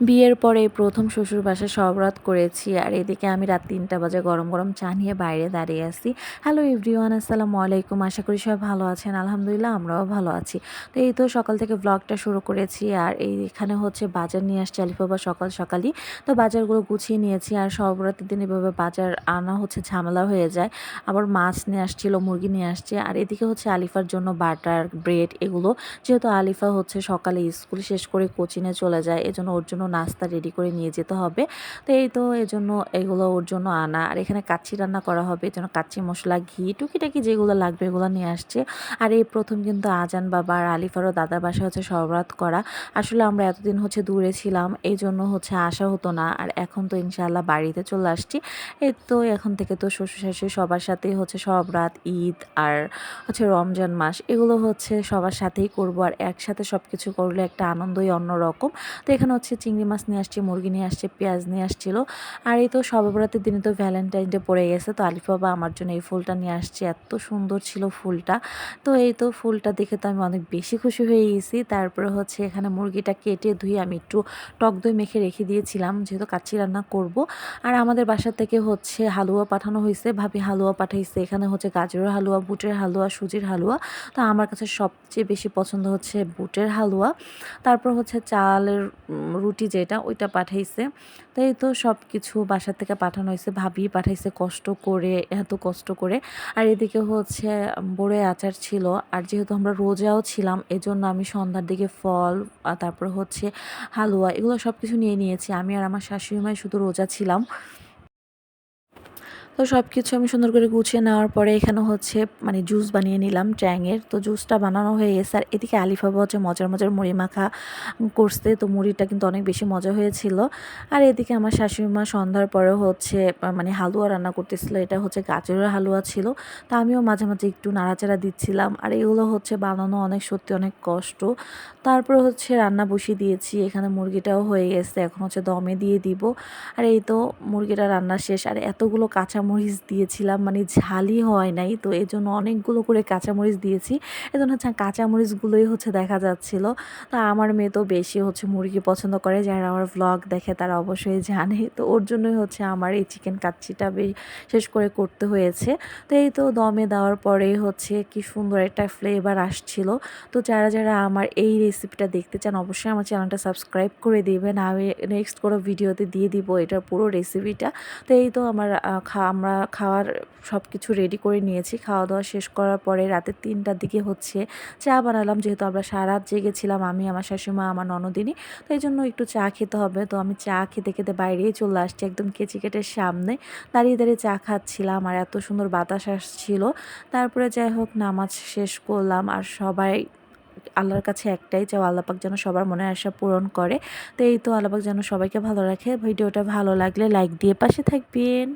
বিয়ের পরে প্রথম শ্বশুর বাসায় সব রাত করেছি, আর এদিকে আমি রাত তিনটা বাজে গরম গরম চা নিয়ে বাইরে দাঁড়িয়ে আছি। হ্যালো এভরিওয়ান আসসালামু আলাইকুম, আশা করি সবাই ভালো আছেন, আলহামদুলিল্লাহ আমরাও ভালো আছি। তো এই তো সকাল থেকে ব্লগটা শুরু করেছি, আর এই এখানে হচ্ছে বাজার নিয়ে আসছে আলিফাবা সকাল সকালই। তো বাজারগুলো গুছিয়ে নিয়েছি, আর সব রাতের দিন এভাবে বাজার আনা হচ্ছে ঝামেলা হয়ে যায়। আবার মাছ নিয়ে আসছিল, মুরগি নিয়ে আসছে, আর এদিকে হচ্ছে আলিফার জন্য বাটার, ব্রেড এগুলো। যেহেতু আলিফা হচ্ছে সকালে স্কুল শেষ করে কোচিংয়ে চলে যায়, এজন্য ওর জন্য নাস্তা রেডি করে নিয়ে যেতে হবে। তো এই তো এই জন্য এগুলো ওর জন্য আনা। আর এখানে কাচ্চি রান্না করা হবে যেন কাচ্চি, মশলা, ঘি, টুকিটাকি যেগুলো লাগবে এগুলো নিয়ে আসছে। আর এই প্রথম কিন্তু আজান বাবা আর আলিফারও দাদার বাসায় হচ্ছে সবরাত করা। আসলে আমরা এতদিন হচ্ছে দূরে ছিলাম, এই জন্য হচ্ছে আসা হতো না। আর এখন তো ইনশাআল্লাহ বাড়িতে চলে আসছি। এই তো এখন থেকে তো শ্বশুর শাশুড়ি সবার সাথেই হচ্ছে সব ঈদ আর হচ্ছে রমজান মাস, এগুলো হচ্ছে সবার সাথেই করব। আর একসাথে সব কিছু করলে একটা আনন্দই অন্যরকম। তো এখানে হচ্ছে চিংড়ি মাছ নিয়ে আসছে, মুরগি নিয়ে আসছে, পেঁয়াজ নিয়ে আসছিল। আর এই তো সর্বরাতের দিনে তো ভ্যালেন্টাইন ডে পড়ে গেছে। তো আলিফ বাবা আমার জন্য এই ফুলটা নিয়ে আসছে। এত সুন্দর ছিল ফুলটা। তো এই তো ফুলটা দেখে তো আমি অনেক বেশি খুশি হয়ে গেছি। তারপরে হচ্ছে এখানে মুরগিটা কেটে ধুয়ে আমি একটু টক দই মেখে রেখে দিয়েছিলাম। যেহেতু কাচ্চি রান্না করব। আর আমাদের বাসা থেকে হচ্ছে হালুয়া পাঠানো হয়েছে। ভাবি হালুয়া পাঠাইছে। এখানে হচ্ছে গাজরের হালুয়া, বুটের হালুয়া, সুজির হালুয়া। তো আমার কাছে সবচেয়ে বেশি পছন্দ হচ্ছে বুটের হালুয়া। তারপর হচ্ছে চালের রুটি যেটা ওইটা পাঠাইছে। তাই তো সব কিছু বাসা থেকে পাঠানো হয়েছে। ভাবিয়ে পাঠাইছে কষ্ট করে, এত কষ্ট করে। আর এদিকে হচ্ছে বড়ে আচার ছিল। আর যেহেতু আমরা রোজাও ছিলাম, এজন্য আমি সন্ধ্যার দিকে ফল তারপর হচ্ছে হালুয়া, এগুলো সব কিছু নিয়ে নিয়েছি। আমি আর আমার শাশুড়ি মাই শুধু রোজা ছিলাম। তো সব কিছু আমি সুন্দর করে গুছিয়ে নেওয়ার পরে এখানে হচ্ছে মানে জুস বানিয়ে নিলাম ট্যাংয়ের তো জুসটা বানানো হয়ে গেছে। আর এদিকে আলিফাবা হচ্ছে মজার মজার মুড়ি মাখা করছে। তো মুড়িটা কিন্তু অনেক বেশি মজা হয়েছিল। আর এদিকে আমার শাশুড়ি মা সন্ধ্যার পরে হচ্ছে মানে হালুয়া রান্না করতেছিল। এটা হচ্ছে গাজরের হালুয়া ছিল। তা আমিও মাঝে মাঝে একটু নাড়াচাড়া দিচ্ছিলাম। আর এগুলো হচ্ছে বানানো অনেক সত্যি অনেক কষ্ট। তারপর হচ্ছে রান্না বসিয়ে দিয়েছি। এখানে মুরগিটাও হয়ে গেছে। এখন হচ্ছে দমে দিয়ে দিব। আর এই তো মুরগিটা রান্না শেষ। আর এতগুলো কাঁচা কাঁচামরিচ দিয়েছিলাম মানে ঝালই হয় নাই, তো এই জন্য অনেকগুলো করে কাঁচামরিচ দিয়েছি। এই জন্য হচ্ছে কাঁচামরিচগুলোই হচ্ছে দেখা যাচ্ছিল। তা আমার মেয়ে তো বেশি হচ্ছে মুরগি পছন্দ করে, যারা আমার ভ্লগ দেখে তারা অবশ্যই জানে। তো ওর জন্যই হচ্ছে আমার এই চিকেন কাচ্চিটা শেষ করে করতে হয়েছে। তো এই তো দমে দেওয়ার পরে হচ্ছে কি সুন্দর একটা ফ্লেভার আসছিল। তো যারা যারা আমার এই রেসিপিটা দেখতে চান, অবশ্যই আমার চ্যানেলটা সাবস্ক্রাইব করে দেবেন। আমি নেক্সট কোনো ভিডিওতে দিয়ে দিব এটার পুরো রেসিপিটা তো এই তো আমার খা আমরা খাওয়ার সব কিছু রেডি করে নিয়েছি। খাওয়া দাওয়া শেষ করার পরে রাতে তিনটার দিকে হচ্ছে চা বানালাম। যেহেতু আমরা সারা জেগেছিলাম, আমি, আমার শাশুমা আমার ননদিনী, তো এই জন্য একটু চা খেতে হবে। তো আমি চা খেতে খেতে বাইরেই চলে আসছি, একদম কেচি কেটের সামনে। দাঁড়িয়ে দাঁড়িয়ে চা খাচ্ছিলাম আর এত সুন্দর বাতাস আসছিল। তারপরে যাই হোক, নামাজ শেষ করলাম আর সবাই, আল্লাহর কাছে একটাই চাও আল্লাপাক যেন সবার মনে আশা পূরণ করে। তো এই তো আল্লাপাক যেন সবাইকে ভালো রাখে। ভিডিওটা ভালো লাগলে লাইক দিয়ে পাশে থাকবেন।